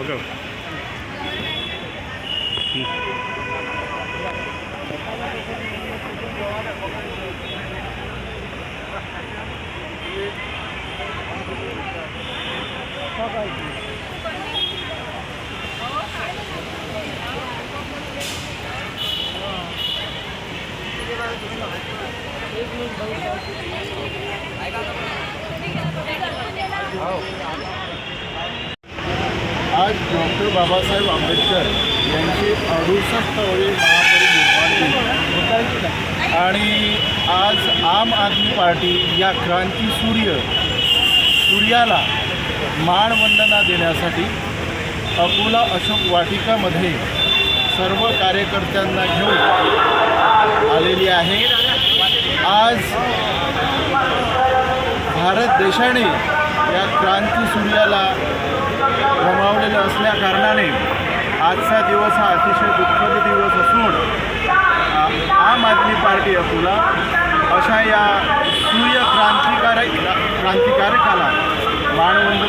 Okay Oh. आज doctor Babasaheb Ambedkar यांची अडुसष्टावळी महापरिनिर्वाण दिन. आणि आज आम आदमी पार्टी या क्रांती सूर्य सूर्याला मानवंदना देण्यासाठी अकोला अशोक वाटिकामध्ये सर्व कार्यकर्त्यांना घेऊन आलेली आहे. आज भारत देशाने या क्रांती सूर्याला असल्या कारणाने आजचा दिवस हा अतिशय दुःखद दिवस असून आम आदमी पार्टी अकोला अशा या सूर्य क्रांतिकारक क्रांतिकारकाला मानवंदना